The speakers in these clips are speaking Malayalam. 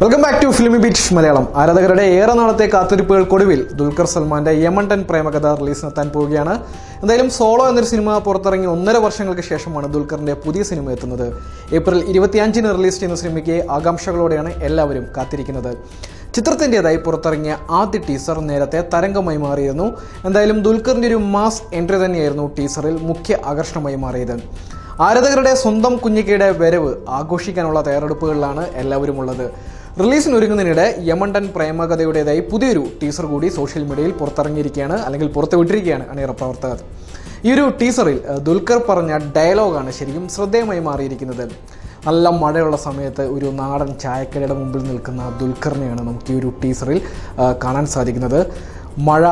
Welcome back to filmy beach Malayalam. ആരാധകരുടെ ഏറെ നാളത്തെ കാത്തിരിപ്പുകൾക്കൊടുവിൽ ദുൽഖർ സൽമാന്റെ യമണ്ടൻ പ്രേമകഥ റിലീസിനെത്താൻ പോവുകയാണ്. എന്തായാലും സോളോ എന്നൊരു സിനിമ പുറത്തിറങ്ങി ഒന്നര വർഷങ്ങൾക്ക് ശേഷമാണ് ദുൽഖറിന്റെ പുതിയ സിനിമ എത്തുന്നത്. ഏപ്രിൽ ഇരുപത്തിയഞ്ചിന് റിലീസ് ചെയ്യുന്ന സിനിമയ്ക്ക് ആകാംക്ഷകളോടെയാണ് എല്ലാവരും കാത്തിരിക്കുന്നത്. ചിത്രത്തിന്റെതായി പുറത്തിറങ്ങിയ ആദ്യ ടീസർ നേരത്തെ തരംഗമായി മാറിയിരുന്നു. എന്തായാലും ദുൽഖറിന്റെ ഒരു മാസ് എൻട്രി തന്നെയായിരുന്നു ടീസറിൽ മുഖ്യ ആകർഷണമായി മാറിയത്. ആരാധകരുടെ സ്വന്തം കുഞ്ഞിക്കയുടെ വരവ് ആഘോഷിക്കാനുള്ള തയ്യാറെടുപ്പുകളിലാണ് എല്ലാവരും ഉള്ളത് റിലീസിന് ഒരുങ്ങുന്നതിനിടെ യമണ്ടൻ പ്രേമകഥയുടേതായി പുതിയൊരു ടീസർ കൂടി സോഷ്യൽ മീഡിയയിൽ പുറത്തിറങ്ങിയിരിക്കുകയാണ് അല്ലെങ്കിൽ പുറത്തുവിട്ടിരിക്കുകയാണ് അണിയറ പ്രവർത്തകർ. ഈ ഒരു ടീസറിൽ ദുൽഖർ പറഞ്ഞ ഡയലോഗാണ് ശരിക്കും ശ്രദ്ധേയമായി മാറിയിരിക്കുന്നത്. നല്ല മഴയുള്ള സമയത്ത് ഒരു നാടൻ ചായക്കടയുടെ മുമ്പിൽ നിൽക്കുന്ന ദുൽഖറിനെയാണ് നമുക്ക് ഈ ഒരു ടീസറിൽ കാണാൻ സാധിക്കുന്നത്. മഴ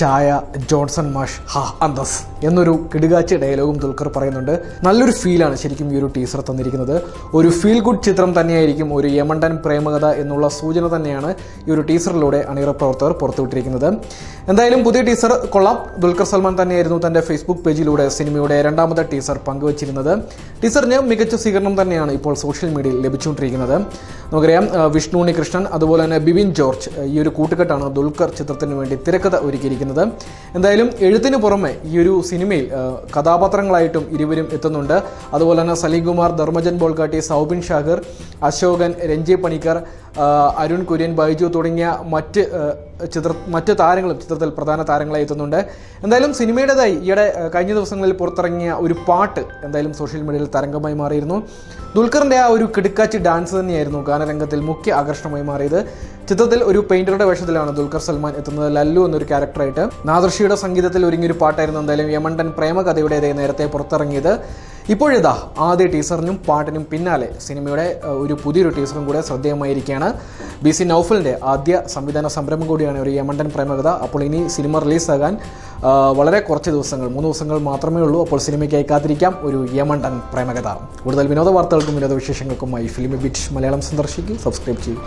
ചായ ജോൺസൺ മാഷ് ഹാ അന്തസ് എന്നൊരു കിടുകാച്ചി ഡയലോഗും ദുൽഖർ പറയുന്നുണ്ട്. നല്ലൊരു ഫീലാണ് ശരിക്കും ഈ ഒരു ടീസർ തന്നിരിക്കുന്നത്. ഒരു ഫീൽ ഗുഡ് ചിത്രം തന്നെയായിരിക്കും ഒരു യമണ്ടൻ പ്രേമകഥ എന്നുള്ള സൂചന തന്നെയാണ് ഈ ഒരു ടീസറിലൂടെ അണിയറ പ്രവർത്തകർ പുറത്തുവിട്ടിരിക്കുന്നത്. എന്തായാലും പുതിയ ടീസർ കൊള്ളാം. ദുൽഖർ സൽമാൻ തന്നെയായിരുന്നു തന്റെ ഫേസ്ബുക്ക് പേജിലൂടെ സിനിമയുടെ രണ്ടാമത്തെ ടീസർ പങ്കുവച്ചിരുന്നത്. ടീസറിന് മികച്ച സ്വീകരണം തന്നെയാണ് ഇപ്പോൾ സോഷ്യൽ മീഡിയയിൽ ലഭിച്ചുകൊണ്ടിരിക്കുന്നത്. നമുക്കറിയാം വിഷ്ണു ഉണ്ണികൃഷ്ണൻ അതുപോലെ തന്നെ ബിബിൻ ജോർജ് ഈ ഒരു കൂട്ടുകെട്ടാണ് ദുൽഖർ ചിത്രത്തിന് വേണ്ടി തിരക്കഥ ഒരുക്കിയിരിക്കുന്നത്. എന്തായാലും എഴുത്തിന് പുറമെ ഈ ഒരു സിനിമയിൽ കഥാപാത്രങ്ങളായിട്ടും ഇരുവരും എത്തുന്നുണ്ട്. അതുപോലെ തന്നെ സലീം കുമാർ ധർമ്മജൻ ബോൾഗാട്ടി സൗബിൻ ഷാഹിർ അശോകൻ രഞ്ജി പണിക്കർ അരുൺ കുര്യൻ ബൈജു തുടങ്ങിയ മറ്റ് ചിത്ര മറ്റ് താരങ്ങളും ചിത്രത്തിൽ പ്രധാന താരങ്ങളായി എത്തുന്നുണ്ട്. എന്തായാലും സിനിമയുടേതായി ഈയിടെ കഴിഞ്ഞ ദിവസങ്ങളിൽ പുറത്തിറങ്ങിയ ഒരു പാട്ട് എന്തായാലും സോഷ്യൽ മീഡിയയിൽ തരംഗമായി മാറിയിരുന്നു. ദുൽഖറിന്റെ ആ ഒരു കിടുക്കാച്ചി ഡാൻസ് തന്നെയായിരുന്നു ഗാനരംഗത്തിൽ മുഖ്യ ആകർഷണമായി മാറിയത്. ചിത്രത്തിൽ ഒരു പെയിന്ററുടെ വേഷത്തിലാണ് ദുൽഖർ സൽമാൻ എത്തുന്നത് ലല്ലു എന്നൊരു ക്യാരക്ടറായിട്ട്. നാദർഷിയുടെ സംഗീതത്തിൽ ഒരുങ്ങിയൊരു പാട്ടായിരുന്നു എന്തായാലും യമണ്ടൻ പ്രേമകഥയുടേതായി നേരത്തെ പുറത്തിറങ്ങിയത്. ഇപ്പോഴിതാ ആദ്യ ടീസറിനും പാട്ടിനും പിന്നാലെ സിനിമയുടെ ഒരു പുതിയൊരു ടീസറും കൂടെ ശ്രദ്ധേയമായിരിക്കുകയാണ്. ബി സി നൌഫലിന്റെ ആദ്യ സംവിധാന സംരംഭം കൂടിയാണ് ഒരു യമണ്ടൻ പ്രേമകഥ. അപ്പോൾ ഇനി സിനിമ റിലീസാകാൻ വളരെ കുറച്ച് ദിവസങ്ങൾ മൂന്ന് ദിവസങ്ങൾ മാത്രമേ ഉള്ളൂ. അപ്പോൾ സിനിമയ്ക്കായി കാത്തിരിക്കാം ഒരു യമണ്ടൻ പ്രേമകഥ. കൂടുതൽ വിനോദ വാർത്തകൾക്കും വിനോദ വിശേഷങ്ങൾക്കുമായി ഫിലിമി ബിറ്റ് മലയാളം സന്ദർശിക്കും സബ്സ്ക്രൈബ് ചെയ്യും